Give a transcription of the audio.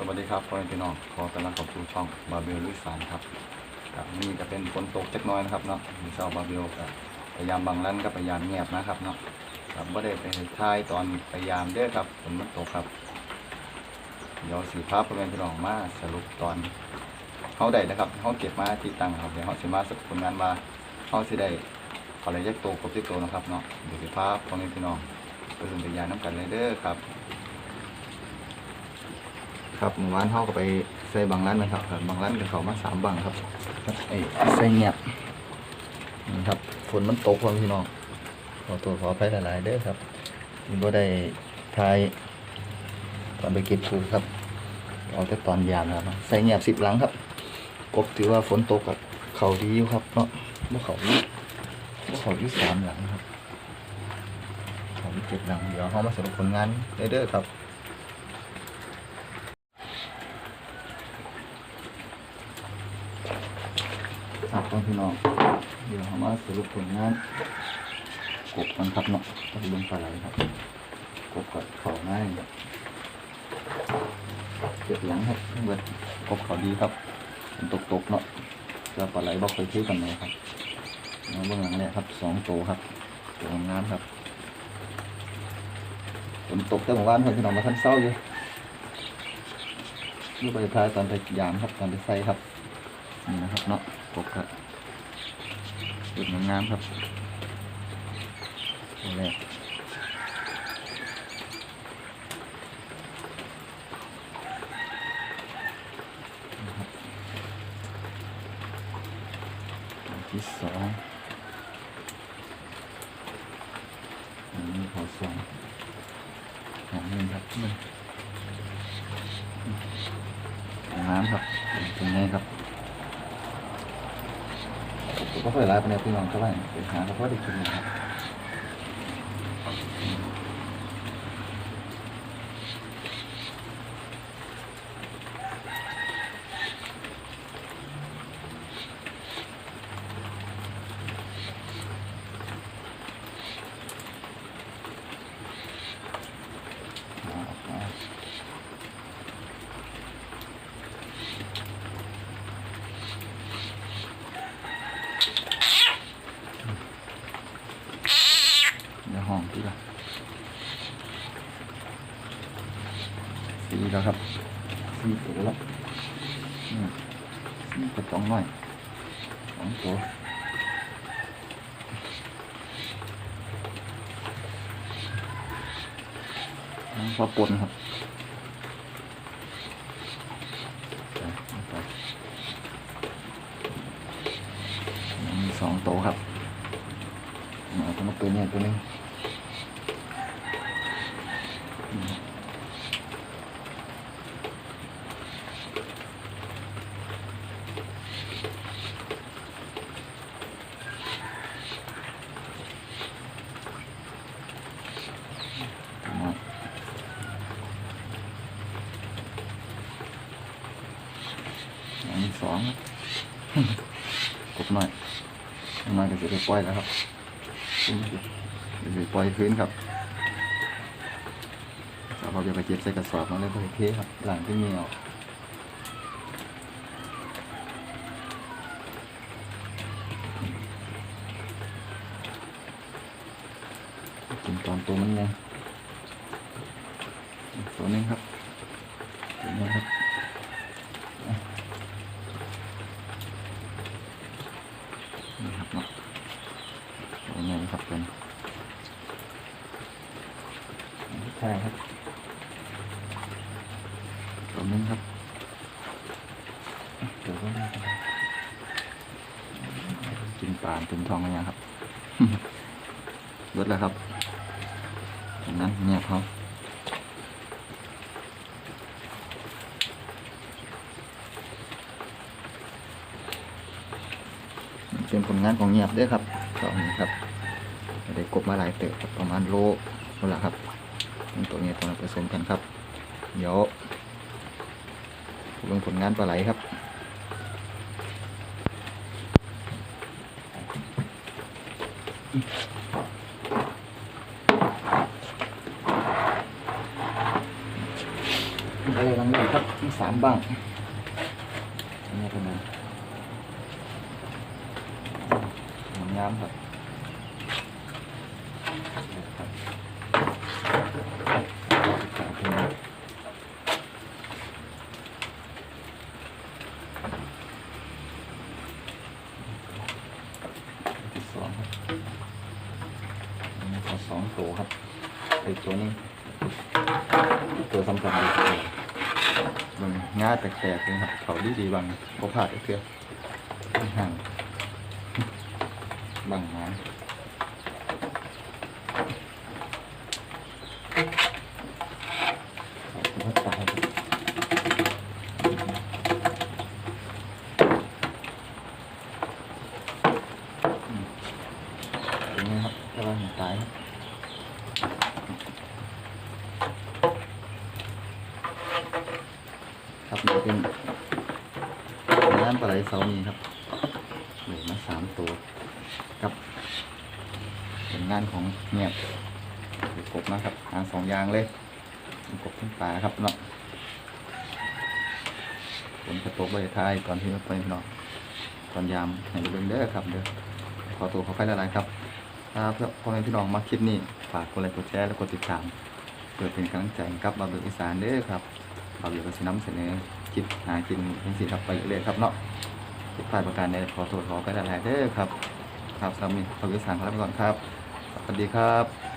สวัสดีครับพ่อแม่พี่น้องขอกำลังขอบคุณช่องบาเบลลุยสานครับครับนี่ก็เป็นฝนตกเล็กน้อยนะครับเนาะมีชาวบาเบลก็พยายามบางรั้นก็พยายามเงียบนะครับเนาะครับไม่ได้ไปถ่ายตอนพยายามเด้อครับฝนมันตกครับเดี๋ยวสีภาพพ่อแม่พี่น้องมาสรุปตอนเขาได้นะครับเขาเก็บมาที่ตังครับเดี๋ยวเขาสิมาสรุปผลงานมาเขาสิได้อะไรยักโตครบที่โตนะครับเนาะเดี๋ยวสีภาพพ่อแม่พี่น้องไปถึงพยานน้ำกันเลยเด้อครับ ครับเมื่อวานเขาก็ไปใส่บางร้านนะครับบางร้านก็เขามาสามบังครับไอ้ใส่เงียบนี่ครับฝนมันตกพ่อพี่น้องขอตัวขออภัยหลายๆเด้อครับมีบ่ได้ทายตอนไปเก็บปูครับเอาแต่ตอนยามนะครับใส่เงียบสิบหลังครับกบถือว่าฝนตกกับเขาดีอยู่ครับเนาะบ่เขาดีบ่เขาที่สามหลังครับเขาที่เจ็ดหลังเดี๋ยวเขามาสรุปผลงานเด้อครับ ครับพี่น้อง เดี๋ยวเรามาสรุปผลงานกบกันครับเนาะต้องลงปลาไหลครับ กบกับเขาง่ายเก็บหลังครับเพื่อนกบเขาดีครับฝนตกตกๆเนาะแล้วปลาไหลบอกเคยซื้อกันเลยครับแล้วเบื้องหลังเนี่ยครับสองตัวครับตัวงามครับฝนตกแต่เมื่านเพื่อนพี่น้องมาทันเศร้าอยู่นี่ไปทายตอนไปยามครับตอนไปใส่ครับนี่นะครับเนาะ กบครับดูดงามครับตัวแรกนะที่สองอันนี้ขอสองหอมหนึ่งครับหนึ่งน้ำครับเป็นไงครับ ผมก็เคยไลฟ์ไปในพี่น้องเท่าไหร่ไปหาเขาก็ได้กินครับเอาออกมาเดี๋ยวห้องที่ละ สีแล้วครับสีตัวแล้วอืมสี่กระป๋องหน่อยสองตัวน้องพอปนครับเอาไปมีสองตัวครับเอาตัวมาตัวนี้ตัวนึง น้อย องกบหน่อยกบหน่อยก็จะได้ปล่อยแล้วครับเดี๋ยวจะปล่อยคืนครับเราจะไปเก็บใส่กระสอบมาเลยเพื่อเทครับ หลังที่มีออกกินตอนตัวมันยังตัวนึงครับตัวนี้ครับอะนี่ครับเนาะตัวนี้ ครับเป็นใช่ครับตัวนึงครับอะตัวนี้ครับกินปลากินทองอะไรยังครับลดแล้วครับจากนั้นเนี่ยเขาเป็นผลงานของเงียบเด้วยครับตอนนี้ครับ ได้กบมาหลายเติบประมาณโลนั่นแหละครับตัวนี้ตัวนั้ผสมกันครับ เดี๋ยวลงผลงานปลาไหลครับเออลังนี้ครับมีสามบังอันนี้เป็นไงงามครับที่สองครับอันนี้ขอสองตัวครับ ไอ้ตัวนี้ตัวสำคัญเลยมันง่าแตกๆเลยครับเขาดีดีบางก็ผ่าดเพื่อห่างบางน้ำขอบคุณครับตาครับอืมตรงนี้ครับระวังตายครับ ครับนี่เป็น น้ำปลาไหลเสามีครับเหลือมาสามตัวกับผลงานของเงียบกบนะครับหาสองยางเลยกบทั้งปลาครับเนาะผมจะตกใบท้ายก่อนที่จะไปเนาะตอนยามให้ดูเบิ่งเด้อครับเด้อขอตัวขอไปละลายครับถ้าเพื่อพ่อแม่พี่น้องมาคลิปนี้ฝากกดไลค์กดแชร์และกดติดตามเพื่อเป็นกำลังใจกับบาเบิกอีสานเด้อครับ เราอยู่กับสิน้ำเสนอคิดหากินเป็นสิครับไปเรื่อยครับเนาะผิดพลาดประการใดขอโทษขอก็ได้แล้วเด้อครับ ครับสามีขอวิสานครับไปก่อนครับ สวัสดีครับ